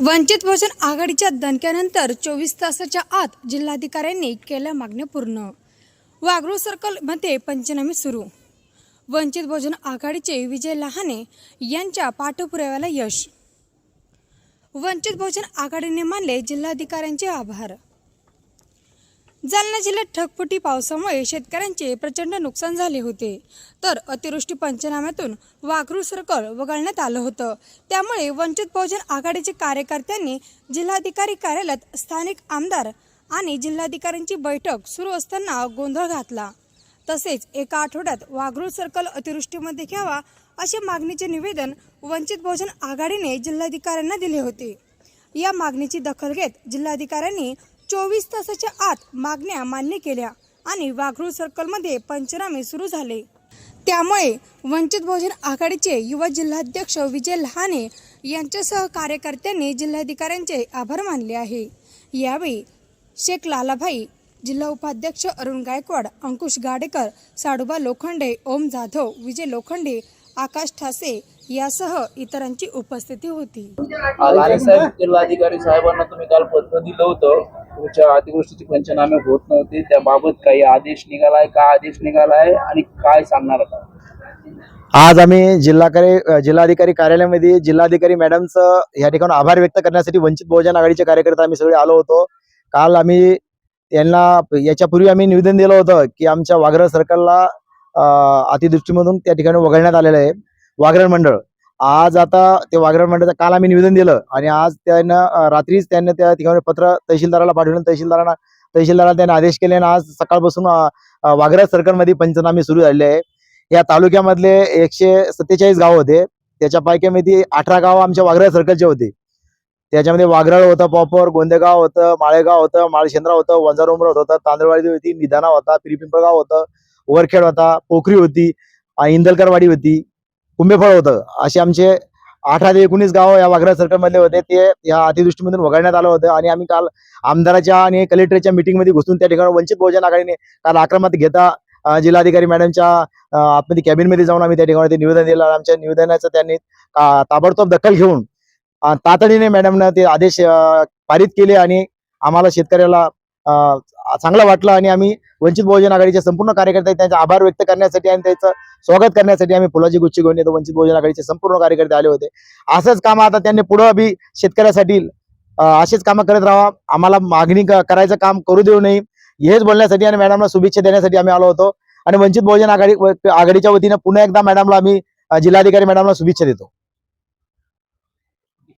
वंचित बहुजन आघाडीच्या दणक्यानंतर चोवीस तासाच्या आत जिल्हाधिकाऱ्यांनी केल्या मागण्या पूर्ण. वागरू सर्कलमध्ये पंचनामे सुरू. वंचित बहुजन आघाडीचे विजय लहाने यांच्या पाठपुराव्याला यश. वंचित बहुजन आघाडीने मानले जिल्हाधिकाऱ्यांचे आभार. जालना जिल्ह्यात ढगफुटी पावसामुळे शेतकऱ्यांचे प्रचंड नुकसान झाले होते. तर अतिवृष्टी पंचनाम्यातून वाघरूळ सर्कल वगळण्यात आलं होतं. त्यामुळे वंचित बहुजन आघाडीचे कार्यकर्त्यांनी जिल्हाधिकारी कार्यालयात स्थानिक आमदार आणि जिल्हाधिकाऱ्यांची बैठक सुरू असताना गोंधळ घातला. तसेच एका आठवड्यात वाघरू सर्कल अतिवृष्टीमध्ये घ्यावा असे मागणीचे निवेदन वंचित बहुजन आघाडीने जिल्हाधिकाऱ्यांना दिले होते. या मागणीची दखल घेत जिल्हाधिकाऱ्यांनी चोवीस तासाच्या आत मागण्या मान्य केल्या आणि वाघरूळ सर्कलमध्ये पंचनामे सुरू झाले. त्यामुळे वंचित बहुजन आघाडीचे युवा जिल्हाध्यक्ष विजय लहाने यांच्यासह कार्यकर्त्यांनी जिल्हाधिकाऱ्यांचे आभार मानले आहे. यावेळी शेख लालाभाई जिल्हा उपाध्यक्ष अरुण गायकवाड अंकुश गाडेकर साडुबा लोखंडे ओम जाधव विजय लोखंडे आकाश ठासे यासह इतरांची उपस्थिती होती. जिल्हाधिकारी साहेबांना तुम्ही काल पत्र दिलं होतं. तुमच्या अतिवृष्टीचे पंचनामे होत नव्हते. त्याबाबत काही आदेश निघालाय का? आदेश निघालाय आणि काय सांगणार आता? आज आम्ही जिल्हाकारी जिल्हाधिकारी कार्यालयामध्ये जिल्हाधिकारी मॅडमचं या ठिकाणी आभार व्यक्त करण्यासाठी वंचित बहुजन आघाडीचे कार्यकर्ते आम्ही सगळे आलो होतो. काल आम्ही त्यांना याच्यापूर्वी आम्ही निवेदन दिलं होतं की आमच्या वाघरळ सर्कलला अतिदृष्टीमधून त्या ठिकाणी वगळण्यात आलेलं आहे. वाघरण मंडळ. आज आता ते वाघरळ मंडळाचं काल आम्ही निवेदन दिलं आणि आज त्यांना रात्रीच त्यांनी त्या ठिकाणी पत्र तहसीलदाराला पाठवलं. तहसीलदारांना तहसीलदाराला त्यांनी आदेश केले आणि आज सकाळपासून अं, अं, सर्कलमध्ये पंचनामे सुरू झालेले आहे या तालुक्यामधले एकशे सत्तेचाळीस गाव होते. त्याच्या पैकीमध्ये अठरा गाव आमच्या वाघरळ सर्कलचे होते. त्याच्यामध्ये वाघराळ होतं पॉपर गोंदेगाव होतं माळेगाव होतं माळशेंद्रा होतं वंजारोमर होतं तांदळवाडी होती निधाना होता पिरपिंपळगाव होतं वरखेड होता पोखरी होती इंदलकरवाडी होती. कुंभेफळ होतं. असे आमचे अठरा ते एकोणीस गाव या वाघरा सर्कलमधले होते. ते या अतिवृष्टीमधून वगळण्यात आलं होतं. आणि आम्ही काल आमदाराच्या आणि कलेक्टरच्या मिटिंगमध्ये घुसून त्या ठिकाणी वंचित बहुजन आघाडीने काल आक्रमक घेता जिल्हाधिकारी मॅडमच्या आतमध्ये कॅबिनमध्ये जाऊन आम्ही त्या ठिकाणी निवेदन दिलं. आणि आमच्या निवेदनाचं त्यांनी ताबडतोब दखल घेऊन तातडीने मॅडमनं ते आदेश पारित केले. आणि आम्हाला शेतकऱ्याला चांगलं वाटलं आणि आम्ही वंचित बहुजन आघाडीचे संपूर्ण कार्यकर्ते त्यांचे आभार व्यक्त करण्यासाठी आणि त्याचं स्वागत करण्यासाठी आम्ही फुलाची गुच्छी घेऊन येतो वंचित बहुजन आघाडीचे संपूर्ण कार्यकर्ते आले होते. असंच काम आता त्यांनी पुढं बी शेतकऱ्यासाठी असेच कामं करत राहा आम्हाला मागणी करायचं काम करू देऊ नये. हेच बोलण्यासाठी आणि मॅडमला शुभेच्छा देण्यासाठी आम्ही आलो होतो. आणि वंचित बहुजन आघाडी आघाडीच्या वतीनं पुन्हा एकदा मॅडमला आम्ही जिल्हाधिकारी मॅडमला शुभेच्छा देतो.